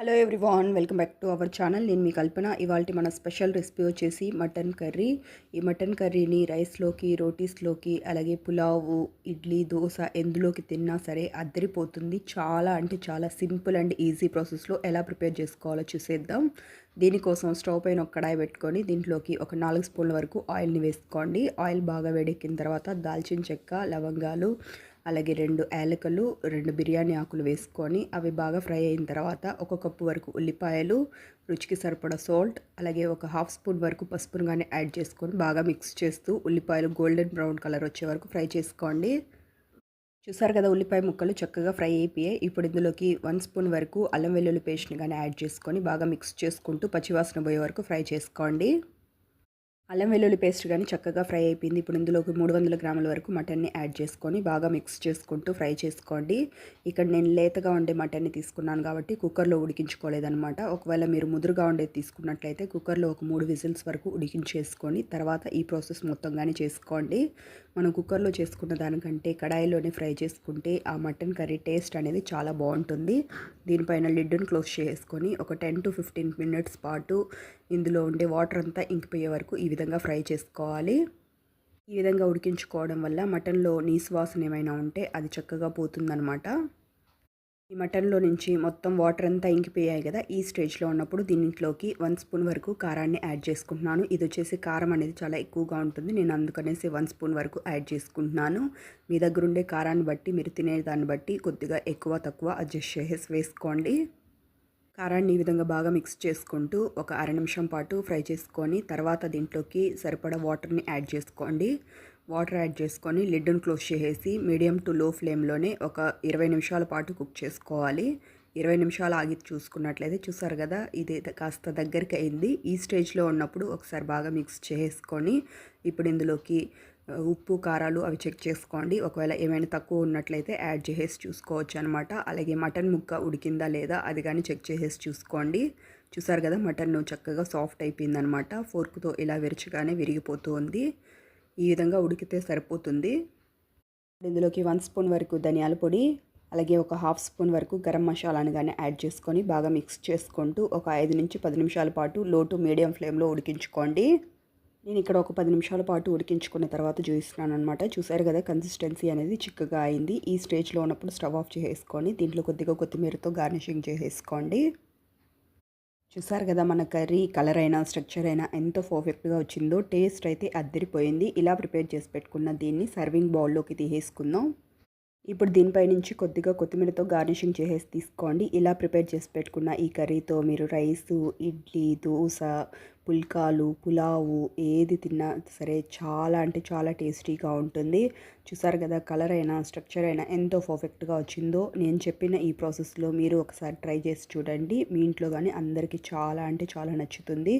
Hello everyone welcome back to our channel నేను మీ కల్పన. ఇవాళ మన స్పెషల్ రెసిపీ వచ్చేసి మటన్ కర్రీ ఈ మటన్ కర్రీని రైస్లోకి రోటీస్లోకి అలాగే పులావు ఇడ్లీ దోశ ఎందులోకి తిన్నా సరే అద్దరిపోతుంది. చాలా అంటే చాలా సింపుల్ అండ్ ఈజీ ప్రాసెస్లో ఎలా ప్రిపేర్ చేసుకోవాలో చూసేద్దాం. దీనికోసం స్టవ్ పైన ఒక కడాయి పెట్టుకొని దీంట్లోకి ఒక నాలుగు స్పూన్ల వరకు ఆయిల్ని వేసుకోండి. ఆయిల్ బాగా వేడెక్కిన తర్వాత దాల్చిన చెక్క లవంగాలు అలాగే రెండు యాలకలు రెండు బిర్యానీ ఆకులు వేసుకొని అవి బాగా ఫ్రై అయిన తర్వాత ఒక కప్పు వరకు ఉల్లిపాయలు రుచికి సరిపడా సాల్ట్ అలాగే ఒక హాఫ్ స్పూన్ వరకు పసుపును కానీ యాడ్ చేసుకొని బాగా మిక్స్ చేస్తూ ఉల్లిపాయలు గోల్డెన్ బ్రౌన్ కలర్ వచ్చే వరకు ఫ్రై చేసుకోండి. చూసారు కదా ఉల్లిపాయ ముక్కలు చక్కగా ఫ్రై అయిపోయాయి. ఇప్పుడు ఇందులోకి వన్ స్పూన్ వరకు అల్లం వెల్లుల్లి పేస్ట్ని కానీ యాడ్ చేసుకొని బాగా మిక్స్ చేసుకుంటూ పచ్చివాసన పోయే వరకు ఫ్రై చేసుకోండి. అల్లం వెల్లుల్లి పేస్ట్ కానీ చక్కగా ఫ్రై అయిపోయింది. ఇప్పుడు ఇందులోకి మూడు వందల గ్రాముల వరకు మటన్ని యాడ్ చేసుకొని బాగా మిక్స్ చేసుకుంటూ ఫ్రై చేసుకోండి. ఇక్కడ నేను లేతగా ఉండే మటన్ని తీసుకున్నాను కాబట్టి కుక్కర్లో ఉడికించుకోలేదనమాట ఒకవేళ మీరు ముదురుగా ఉండేది తీసుకున్నట్లయితే కుక్కర్లో ఒక మూడు విజిల్స్ వరకు ఉడికించేసుకొని తర్వాత ఈ ప్రాసెస్ మొత్తం కానీ చేసుకోండి. మనం కుక్కర్లో చేసుకున్న దానికంటే కడాయిలోనే ఫ్రై చేసుకుంటే ఆ మటన్ కర్రీ టేస్ట్ అనేది చాలా బాగుంటుంది. దీనిపైన లిడ్డును క్లోజ్ చేసుకొని ఒక టెన్ టు ఫిఫ్టీన్ మినిట్స్ పాటు ఇందులో ఉండే వాటర్ అంతా ఇంకిపోయే వరకు ఈ విధంగా ఫ్రై చేసుకోవాలి. ఈ విధంగా ఉడికించుకోవడం వల్ల మటన్లో నీసు వాసన ఏమైనా ఉంటే అది చక్కగా పోతుందనమాట ఈ మటన్లో నుంచి మొత్తం వాటర్ అంతా ఇంకిపోయాయి కదా ఈ స్టేజ్లో ఉన్నప్పుడు దీంట్లోకి వన్ స్పూన్ వరకు కారాన్ని యాడ్ చేసుకుంటున్నాను. ఇది వచ్చేసి కారం అనేది చాలా ఎక్కువగా ఉంటుంది. నేను అందుకనేసి వన్ స్పూన్ వరకు యాడ్ చేసుకుంటున్నాను. మీ దగ్గర ఉండే కారాన్ని బట్టి మీరు తినే దాన్ని బట్టి కొద్దిగా ఎక్కువ తక్కువ అడ్జస్ట్ చేసేసి వేసుకోండి. కారాన్ని ఈ విధంగా బాగా మిక్స్ చేసుకుంటూ ఒక అర నిమిషం పాటు ఫ్రై చేసుకొని తర్వాత దీంట్లోకి సరిపడా వాటర్ని యాడ్ చేసుకోండి. వాటర్ యాడ్ చేసుకొని లిడ్ను క్లోజ్ చేసేసి మీడియం టు లో ఫ్లేమ్లోనే ఒక ఇరవై నిమిషాల పాటు కుక్ చేసుకోవాలి. ఇరవై నిమిషాలు ఆగి చూసుకున్నట్లయితే చూసారు కదా ఇది కాస్త దగ్గరికి అయింది. ఈ స్టేజ్లో ఉన్నప్పుడు ఒకసారి బాగా మిక్స్ చేసుకొని ఇప్పుడు ఇందులోకి ఉప్పు కారాలు అవి చెక్ చేసుకోండి. ఒకవేళ ఏమైనా తక్కువ ఉన్నట్లయితే యాడ్ చేసేసి చూసుకోవచ్చు అనమాట అలాగే మటన్ ముక్క ఉడికిందా లేదా అది కానీ చెక్ చేసేసి చూసుకోండి. చూసారు కదా మటన్ చక్కగా సాఫ్ట్ అయిపోయిందనమాట ఫోర్క్తో ఇలా విరచగానే విరిగిపోతూ ఉంది ఈ విధంగా ఉడికితే సరిపోతుంది. ఇందులోకి వన్ స్పూన్ వరకు ధనియాల పొడి అలాగే ఒక హాఫ్ స్పూన్ వరకు గరం మసాలాని కానీ యాడ్ చేసుకొని బాగా మిక్స్ చేసుకుంటూ ఒక ఐదు నుంచి పది నిమిషాల పాటు లో టు మీడియం ఫ్లేమ్లో ఉడికించుకోండి. నేను ఇక్కడ ఒక పది నిమిషాల పాటు ఉడికించుకున్న తర్వాత చూస్తున్నాను అనమాట చూసారు కదా కన్సిస్టెన్సీ అనేది చిక్కగా అయింది. ఈ స్టేజ్లో ఉన్నప్పుడు స్టవ్ ఆఫ్ చేసేసుకొని దీంట్లో కొద్దిగా కొత్తిమీరతో గార్నిషింగ్ చేసేసుకోండి. చూసారు కదా మన కర్రీ కలర్ అయినా స్ట్రక్చర్ అయినా ఎంత పర్ఫెక్ట్గా వచ్చిందో టేస్ట్ అయితే అద్దరిపోయింది. ఇలా ప్రిపేర్ చేసి పెట్టుకున్న దీన్ని సర్వింగ్ బౌల్లోకి తీసేసుకుందాం. ఇప్పుడు దీనిపై నుంచి కొద్దిగా కొత్తిమీరతో గార్నిషింగ్ చేసేసి తీసుకోండి. ఇలా ప్రిపేర్ చేసి పెట్టుకున్న ఈ కర్రీతో మీరు రైసు ఇడ్లీ దోశ పుల్కాలు పులావు ఏది తిన్నా సరే చాలా అంటే చాలా టేస్టీగా ఉంటుంది. చూసారు కదా కలర్ అయినా స్ట్రక్చర్ అయినా ఎంతో పర్ఫెక్ట్గా వచ్చిందో నేను చెప్పిన ఈ ప్రాసెస్లో మీరు ఒకసారి ట్రై చేసి చూడండి. మీ ఇంట్లో కానీ అందరికీ చాలా అంటే చాలా నచ్చుతుంది.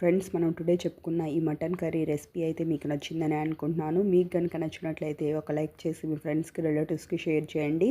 ఫ్రెండ్స్ మనం టుడే చెప్పుకున్న ఈ మటన్ కర్రీ రెసిపీ అయితే మీకు నచ్చిందని అనుకుంటున్నాను. మీకు కనుక నచ్చినట్లయితే ఒక లైక్ చేసి మీ ఫ్రెండ్స్కి రిలేటివ్స్కి షేర్ చేయండి.